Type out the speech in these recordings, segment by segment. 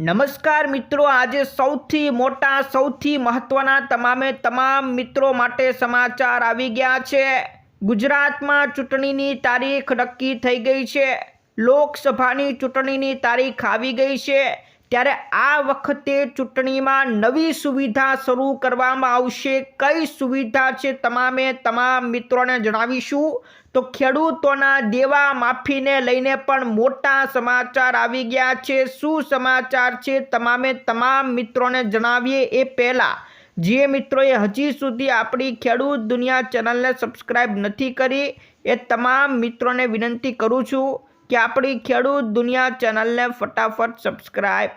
નમસ્કાર મિત્રો, આજે સૌથી મોટા, સૌથી મહત્વના તમામે તમામ મિત્રો માટે સમાચાર આવી ગયા છે. ગુજરાતમાં ચૂંટણીની તારીખ નક્કી થઈ ગઈ છે. લોકસભાની ચૂંટણીની તારીખ આવી ગઈ છે. ત્યારે આ વખતે ચૂંટણીમાં નવી સુવિધા શરૂ કરવામાં આવશે. કઈ સુવિધા છે? તમામે તમામ મિત્રોને જણાવીશું. તો ખેડૂતોના દેવા માફીને લઈને પણ મોટા સમાચાર આવી ગયા છે. શું સમાચાર છે? તમામે તમામ મિત્રોને જણાવીએ. એ પહેલાં, જે મિત્રોએ હજી સુધી આપણી ખેડૂત દુનિયા ચેનલને સબસ્ક્રાઈબ નથી કરી, એ તમામ મિત્રોને વિનંતી કરું છું કે આપણી ખેડૂત દુનિયા ચેનલને ફટાફટ સબસ્ક્રાઈબ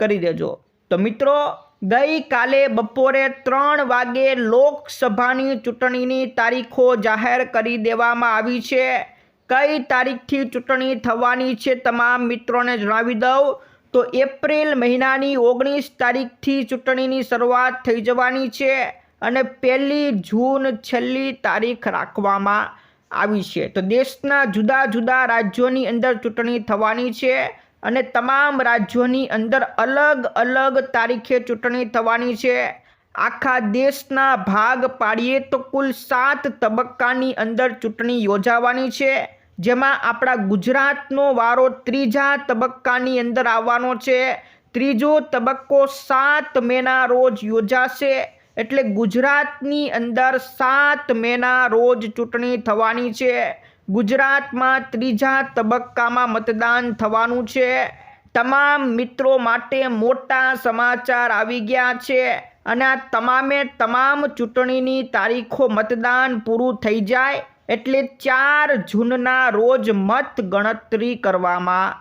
કરી દેજો. તો મિત્રો ગઈકાલે બપોરે ત્રણ વાગે લોકસભાની ચૂંટણીની તારીખો જાહેર કરી દેવામાં આવી છે. કઈ તારીખથી ચૂંટણી થવાની છે તમામ મિત્રોને જણાવી દઉં. તો એપ્રિલ મહિનાની ઓગણીસ તારીખથી ચૂંટણીની શરૂઆત થઈ જવાની છે અને પહેલી જૂન છેલ્લી તારીખ રાખવામાં આવી છે. તો દેશના જુદા જુદા રાજ્યોની અંદર ચૂંટણી થવાની છે. અને તમામ રાજ્યોની અંદર અલગ અલગ તારીખે ચૂંટણી થવાની છે. આખા દેશના ભાગ પાડીએ તો કુલ સાત તબક્કાની અંદર ચૂંટણી યોજાવાની છે. જેમાં આપણા ગુજરાતનો વારો ત્રીજા તબક્કાની અંદર આવવાનો છે. ત્રીજો તબક્કો સાત મેના રોજ યોજાશે. એટલે ગુજરાતની અંદર સાત મેના રોજ ચૂંટણી થવાની છે. ગુજરાતમાં ત્રીજા તબક્કામાં મતદાન થવાનું છે. તમામ મિત્રો માટે મોટા સમાચાર આવી ગયા છે અને આ તમામે તમામ ચૂંટણીની તારીખો મતદાન પૂરું થઈ જાય એટલે ચાર જૂનના રોજ મત ગણતરી કરવામાં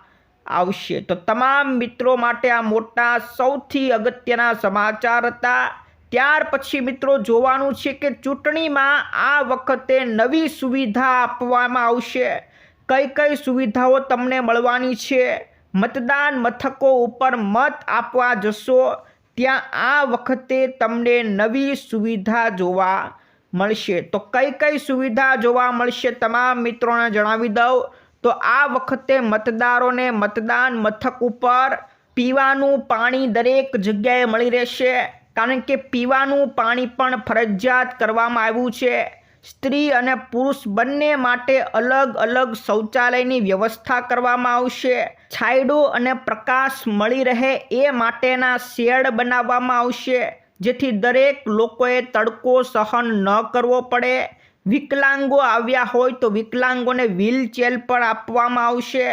આવશે. તો તમામ મિત્રો માટે આ મોટા સૌથી અગત્યના સમાચાર હતા. ત્યાર પછી મિત્રો જોવાનું છે કે ચૂંટણીમાં આ વખતે નવી સુવિધા આપવામાં આવશે. કઈ કઈ સુવિધાઓ તમને મળવાની છે? મતદાન મથકો ઉપર મત આપવા જશો. ત્યાં આ વખતે તમને નવી સુવિધા જોવા મળશે. તો કઈ કઈ સુવિધા જોવા મળશે તમામ મિત્રોને જણાવી દઉં. તો આ વખતે મતદારોને મતદાન મથક ઉપર પીવાનું પાણી દરેક જગ્યાએ મળી રહેશે. કારણ કે પીવાનું પાણી પણ ફરજિયાત કરવામાં આવ્યું છે. સ્ત્રી અને પુરુષ બંને માટે અલગ અલગ શૌચાલયની વ્યવસ્થા કરવામાં આવશે. છાંયડો અને પ્રકાશ મળી રહે એ માટેના શેડ બનાવવામાં આવશે, જેથી દરેક લોકોએ તડકો સહન ન કરવો પડે. વિકલાંગો આવ્યા હોય તો વિકલાંગોને વ્હીલચેર પણ આપવામાં આવશે.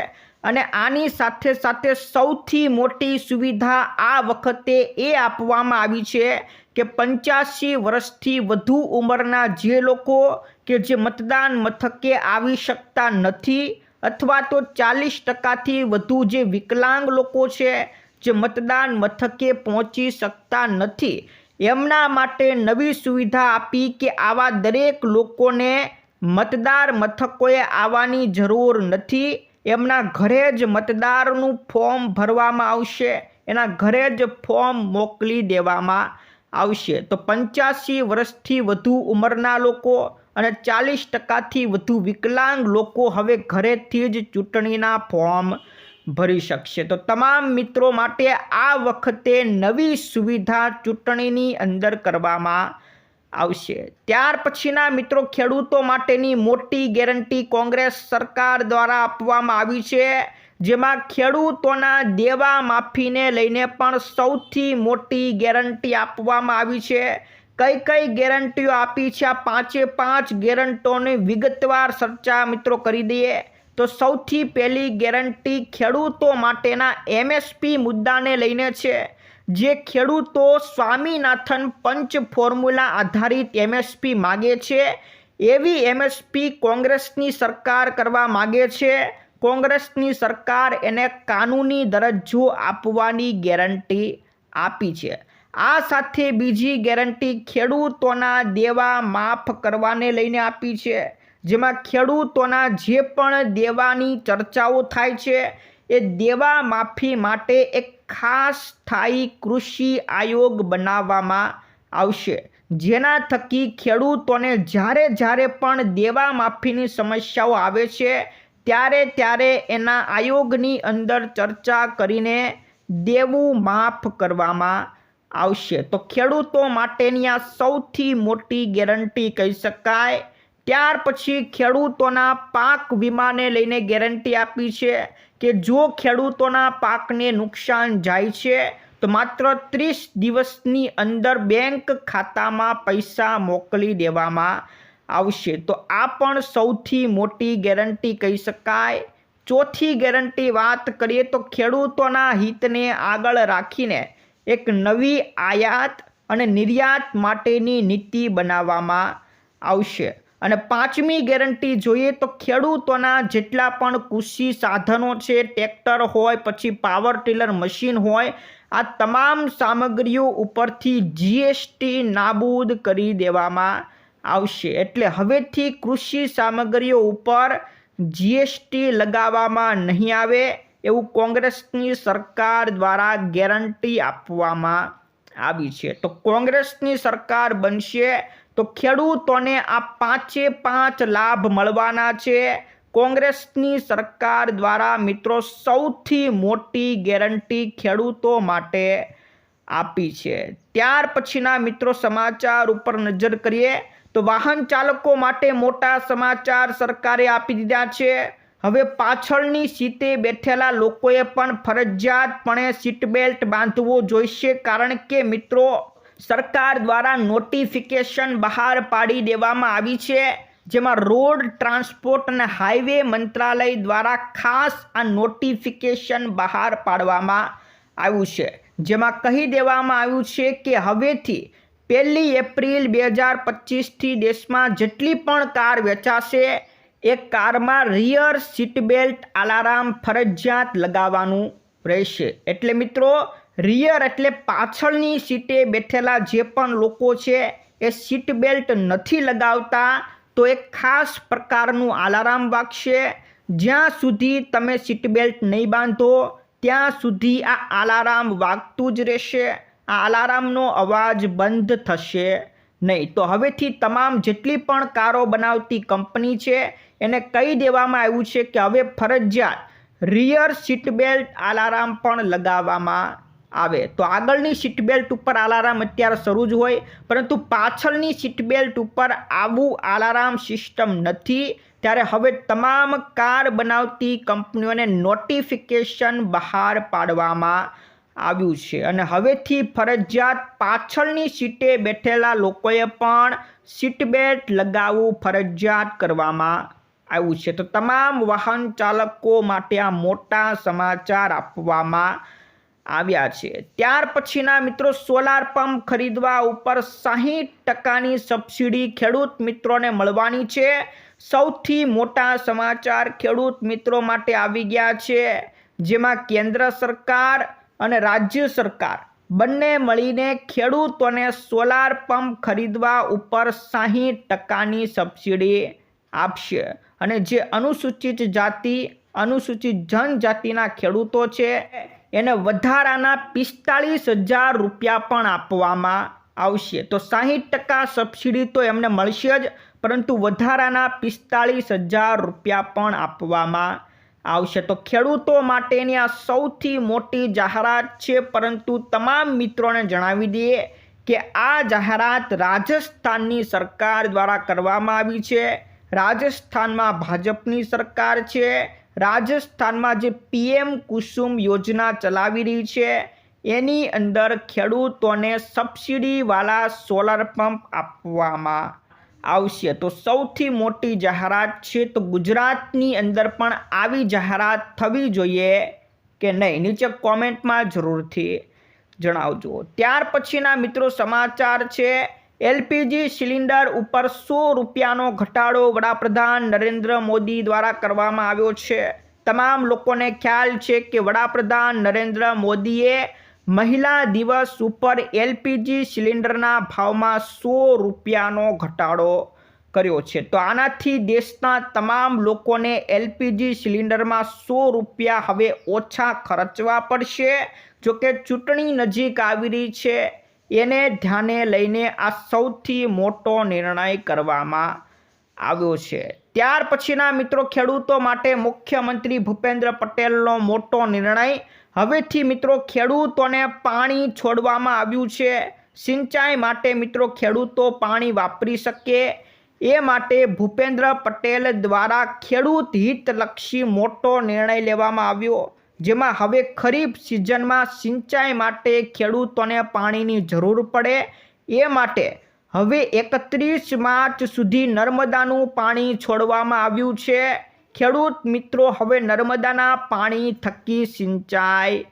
અને આની સાથે સાથે સૌથી મોટી સુવિધા આ વખતે એ આપવામાં આવી છે કે પંચ્યાસી વર્ષથી વધુ ઉંમરના જે લોકો કે જે મતદાન મથકે આવી શકતા નથી અથવા તો ચાલીસ ટકાથી વધુ જે વિકલાંગ લોકો છે જે મતદાન મથકે પહોંચી શકતા નથી, એમના માટે નવી સુવિધા આપી કે આવા દરેક લોકોને મતદાર મથકોએ આવવાની જરૂર નથી એમના ઘરે જ મતદારનું ફોર્મ ભરવામાં આવશે. એના ઘરે જ ફોર્મ મોકલી દેવામાં આવશે. તો પંચ્યાસી વર્ષથી વધુ ઉંમરના લોકો અને ચાલીસ ટકાથી વધુ વિકલાંગ લોકો હવે ઘરેથી જ ચૂંટણીના ફોર્મ ભરી શકશે. તો તમામ મિત્રો માટે આ વખતે નવી સુવિધા ચૂંટણીની અંદર કરવામાં આવશે. ત્યાર પછીના મિત્રો ખેડૂતો માટેની મોટી ગેરંટી કોંગ્રેસ સરકાર દ્વારા આપવામાં આવી છે, જેમાં ખેડૂતોના દેવા માફીને લઈને પણ સૌથી મોટી ગેરંટી આપવામાં આવી છે. કઈ કઈ ગેરંટીઓ આપી છે આ પાંચે પાંચ ગેરંટોની વિગતવાર ચર્ચા મિત્રો કરી દઈએ. તો સૌથી પહેલી ગેરંટી ખેડૂતો માટેના એમએસપી મુદ્દાને લઈને છે. જે ખેડૂતો સ્વામીનાથન પંચ ફોર્મ્યુલા આધારિત એમએસપી માગે છે, એવી એમએસપી કોંગ્રેસની સરકાર કરવા માગે છે. કોંગ્રેસની સરકાર એને કાનૂની દરજ્જો આપવાની ગેરંટી આપી છે. આ સાથે બીજી ગેરંટી ખેડૂતોના દેવા માફ કરવાને લઈને આપી છે, જેમાં ખેડૂતોના જે પણ દેવાની ચર્ચાઓ થાય છે, એ દેવા માફી માટે એક ખાસ સ્થાયી કૃષિ આયોગ બનાવવામાં આવશે. જેના થકી ખેડૂતોને જ્યારે જ્યારે પણ દેવા માફીની સમસ્યાઓ આવે છે, ત્યારે ત્યારે એના આયોગની અંદર ચર્ચા કરીને દેવું માફ કરવામાં આવશે. તો ખેડૂતો માટેની આ સૌથી મોટી ગેરંટી કહી શકાય. ત્યાર પછી ખેડૂતોના પાક વીમાને લઈને ગેરંટી આપી છે. કે જો ખેડૂતોના પાકને નુકસાન જાય છે, તો માત્ર ત્રીસ દિવસની અંદર બેંક ખાતામાં પૈસા મોકલી દેવામાં આવશે. તો આ પણ સૌથી મોટી ગેરંટી કહી શકાય. ચોથી ગેરંટી વાત કરીએ તો ખેડૂતોના હિતને આગળ રાખીને એક નવી આયાત અને નિર્યાત માટેની નીતિ બનાવવામાં આવશે. અને પાંચમી ગેરંટી જોઈએ તો ખેડૂતોના જેટલા પણ કૃષિ સાધનો છે, ટ્રેક્ટર હોય, પછી પાવર ટીલર મશીન હોય, આ તમામ સામગ્રીઓ ઉપરથી જીએસટી નાબૂદ કરી દેવામાં આવશે. એટલે હવેથી કૃષિ સામગ્રીઓ ઉપર જીએસટી લગાવવામાં નહીં આવે એવું કોંગ્રેસની સરકાર દ્વારા ગેરંટી આપવામાં આવી છે. તો કોંગ્રેસની સરકાર બનશે તો ખેડૂતોને આ પાંચે પાંચ લાભ મળવાના છે. કોંગ્રેસની સરકાર દ્વારા મિત્રો સૌથી મોટી ગેરંટી ખેડૂતો માટે આપી છે. ત્યાર પછીના મિત્રો સમાચાર ઉપર નજર કરીએ તો વાહન ચાલકો માટે મોટા સમાચાર સરકારે આપી દીધા છે. હવે પાછળની સીટે બેઠેલા લોકોએ પણ ફરજિયાતપણે સીટ બેલ્ટ બાંધવો જોઈશે કારણ કે મિત્રો સરકાર દ્વારા નોટિફિકેશન બહાર પાડી દેવામાં આવી છે, જેમાં રોડ ટ્રાન્સપોર્ટ અને હાઈવે મંત્રાલય દ્વારા ખાસ આ નોટિફિકેશન બહાર પાડવામાં આવ્યું છે. જેમાં કહી દેવામાં આવ્યું છે કે હવેથી પહેલી એપ્રિલ બે હજાર પચીસથી દેશમાં જેટલી પણ કાર વેચાશે, એ કારમાં રિયર સીટ બેલ્ટ અલાર્મ ફરજિયાત લગાવવાનું રહેશે. એટલે મિત્રો રિયર એટલે પાછળની સીટે બેઠેલા જે પણ લોકો છે, એ સીટ બેલ્ટ નથી લગાવતા, તો એક ખાસ પ્રકારનું આલારામ વાગશે. જ્યાં સુધી તમે સીટ બેલ્ટ નહીં બાંધો, ત્યાં સુધી આ આલારામ વાગતું જ રહેશે. આ આલારામનો અવાજ બંધ થશે નહીં. તો હવેથી તમામ જેટલી પણ કારો બનાવતી કંપની છે, એને કહી દેવામાં આવ્યું છે કે હવે ફરજિયાત રિયર સીટ બેલ્ટ આલારામ પણ લગાવવામાં આવે. તો આગળની સીટ બેલ્ટ ઉપર અલાર્મ અત્યારે શરૂ જ હોય, પરંતુ પાછળની સીટ બેલ્ટ ઉપર આવું અલાર્મ સિસ્ટમ નથી. ત્યારે હવે તમામ કાર બનાવતી કંપનીઓને નોટિફિકેશન બહાર પાડવામાં આવ્યું છે. અને હવેથી ફરજિયાત પાછળની સીટે બેઠેલા લોકોએ પણ સીટ બેલ્ટ લગાવવું ફરજિયાત કરવામાં આવ્યું છે. તો તમામ વાહન ચાલકો માટે આ મોટા સમાચાર આપવામાં આવ્યા છે. ત્યાર પછીના મિત્રો સોલાર પંપ ખરીદવા ઉપર સાહીઠ ટકાની સબસિડી ખેડૂત મિત્રોને મળવાની છે. સૌથી મોટા સમાચાર ખેડૂત મિત્રો માટે આવી ગયા છે. જેમાં કેન્દ્ર સરકાર અને રાજ્ય સરકાર બંને મળીને ખેડૂતોને સોલાર પંપ ખરીદવા ઉપર સાહીઠ ટકાની સબસિડી આપશે. અને જે અનુસૂચિત જાતિ, અનુસૂચિત જનજાતિના ખેડૂતો છે એને વધારાના પિસ્તાળીસ હજાર રૂપિયા પણ આપવામાં આવશે. તો સાહીઠ ટકા સબસિડી તો એમને મળશે જ, પરંતુ વધારાના પિસ્તાળીસ હજાર રૂપિયા પણ આપવામાં આવશે. તો ખેડૂતો માટેની આ સૌથી મોટી જાહેરાત છે, પરંતુ તમામ મિત્રોને જણાવી દઈએ કે આ જાહેરાત રાજસ્થાનની સરકાર દ્વારા કરવામાં આવી છે. રાજસ્થાનમાં ભાજપની સરકાર છે રાજસ્થાનમાં જે પીએમ કુસુમ યોજના ચલાવી રહી છે, એની અંદર ખેડૂતોને સબસિડીવાળા સોલાર પંપ આપવામાં આવશે. તો સૌથી મોટી જાહેરાત છે તો ગુજરાતની અંદર પણ આવી જાહેરાત થવી જોઈએ કે નહીં? નીચે કોમેન્ટમાં જરૂરથી જણાવજો. ત્યાર પછીના મિત્રો સમાચાર છે એલપીજી સિલિન્ડર ઉપર સો રૂપિયાનો ઘટાડો વડાપ્રધાન નરેન્દ્ર મોદી દ્વારા કરવામાં આવ્યો છે. તમામ લોકોને ખ્યાલ છે કે વડાપ્રધાન નરેન્દ્ર મોદીએ મહિલા દિવસ ઉપર એલપીજી સિલિન્ડરના ભાવમાં સો રૂપિયાનો ઘટાડો કર્યો છે. તો આનાથી દેશના તમામ લોકોને એલપીજી સિલિન્ડરમાં સો રૂપિયા હવે ઓછા ખર્ચવા પડશે. જોકે ચૂંટણી નજીક આવી રહી છે. એને ધ્યાને લઈને આ સૌથી મોટો નિર્ણય કરવામાં આવ્યો છે. ત્યાર પછીના મિત્રો ખેડૂતો માટે મુખ્યમંત્રી ભૂપેન્દ્ર પટેલનો મોટો નિર્ણય. હવેથી મિત્રો ખેડૂતોને પાણી છોડવામાં આવ્યું છે. સિંચાઈ માટે મિત્રો ખેડૂતો પાણી વાપરી શકે. એ માટે ભૂપેન્દ્ર પટેલ દ્વારા ખેડૂત હિતલક્ષી મોટો નિર્ણય લેવામાં આવ્યો. જેમાં હવે ખરીફ સિઝનમાં સિંચાઈ માટે ખેડૂતોને પાણીની જરૂર પડે. એ માટે હવે એકત્રીસ માર્ચ સુધી નર્મદાનું પાણી છોડવામાં આવ્યું છે. ખેડૂત મિત્રો, હવે નર્મદાના પાણી થકી સિંચાઈ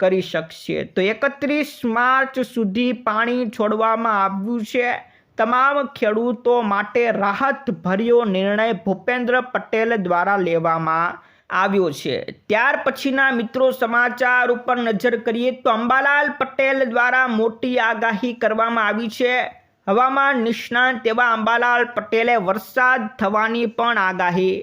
કરી શકશે. તો એકત્રીસ માર્ચ સુધી પાણી છોડવામાં આવ્યું છે. તમામ ખેડૂતો માટે રાહતભર્યો નિર્ણય ભૂપેન્દ્ર પટેલ દ્વારા લેવામાં આવ્યો છે. ત્યાર પછીના મિત્રો સમાચાર ઉપર નજર કરીએ તો અંબાલાલ પટેલ દ્વારા મોટી આગાહી કરવામાં આવી છે. હવામાન નિષ્ણાંત એવા અંબાલાલ પટેલે વરસાદ થવાની પણ આગાહી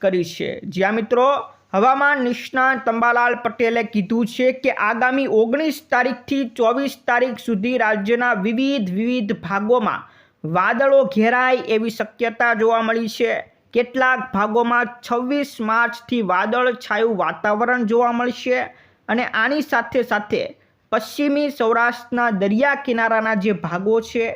કરી છે. જ્યાં મિત્રો, હવામાન નિષ્ણાંત અંબાલાલ પટેલે કીધું છે કે આગામી ઓગણીસ તારીખથી ચોવીસ તારીખ સુધી રાજ્યના વિવિધ વિવિધ ભાગોમાં વાદળો ઘેરાય એવી શક્યતા જોવા મળી છે. કેટલાક ભાગોમાં છવ્વીસ માર્ચથી વાદળછાયું વાતાવરણ જોવા મળશે અને આની સાથે સાથે પશ્ચિમી સૌરાષ્ટ્રના દરિયા કિનારાના જે ભાગો છે,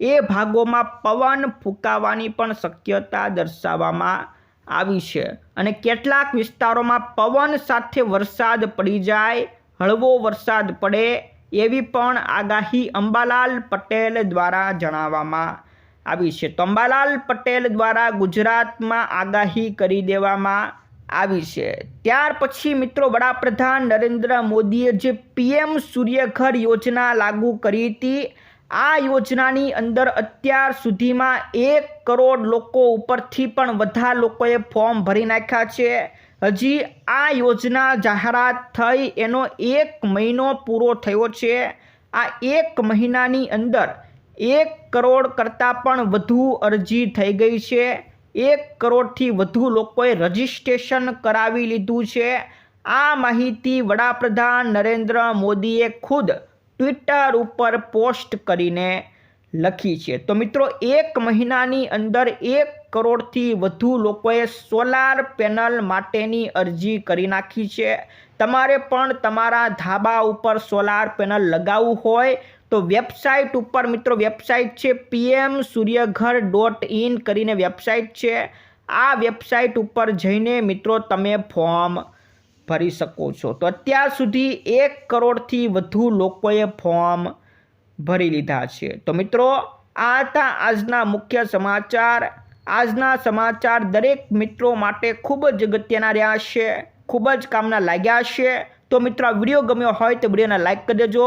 એ ભાગોમાં પવન ફૂંકાવાની પણ શક્યતા દર્શાવવામાં આવી છે. અને કેટલાક વિસ્તારોમાં પવન સાથે વરસાદ પડી જાય, હળવો વરસાદ પડે એવી પણ આગાહી અંબાલાલ પટેલ દ્વારા જણાવવામાં આવી છે. તંબાલાલ પટેલ દ્વારા ગુજરાતમાં આગાહી કરી દેવામાં આવી છે. ત્યાર પછી મિત્રો વડાપ્રધાન નરેન્દ્ર મોદીએ જે પીએમ સૂર્યઘર યોજના લાગુ કરી હતી, આ યોજનાની અંદર અત્યાર સુધીમાં એક કરોડ લોકો ઉપરથી પણ વધારે લોકોએ ફોર્મ ભરી નાખ્યા છે. હજી આ યોજના જાહેરાત થઈ એનો એક મહિનો પૂરો થયો છે. આ એક મહિનાની અંદર એક કરોડ કરતાં પણ વધુ અરજી થઈ ગઈ છે. એક કરોડથી વધુ લોકોએ રજિસ્ટ્રેશન કરાવી લીધું છે. આ માહિતી વડાપ્રધાન નરેન્દ્ર મોદીએ ખુદ ટ્વિટર ઉપર પોસ્ટ કરીને લખી છે. તો મિત્રો, એક મહિનાની અંદર એક કરોડથી વધુ લોકોએ સોલાર પેનલ માટેની અરજી કરી નાખી છે. તમારે પણ તમારા ધાબા ઉપર સોલાર પેનલ લગાવવું હોય તો વેબસાઇટ ઉપર મિત્રો વેબસાઇટ છે પીએમ સૂર્યઘર ડોટ ઇન કરીને વેબસાઇટ છે. આ વેબસાઇટ ઉપર જઈને મિત્રો તમે ફોર્મ ભરી શકો છો. તો અત્યાર સુધી એક કરોડથી વધુ લોકોએ ફોર્મ ભરી લીધા છે. તો મિત્રો, આ હતા આજના મુખ્ય સમાચાર. આજના સમાચાર દરેક મિત્રો માટે ખૂબ જ અગત્યના રહ્યા છે. ખૂબ જ કામના લાગ્યા છે. તો મિત્રો, આ વીડિયો ગમ્યો હોય તો વિડીયોને લાઇક કરી દેજો.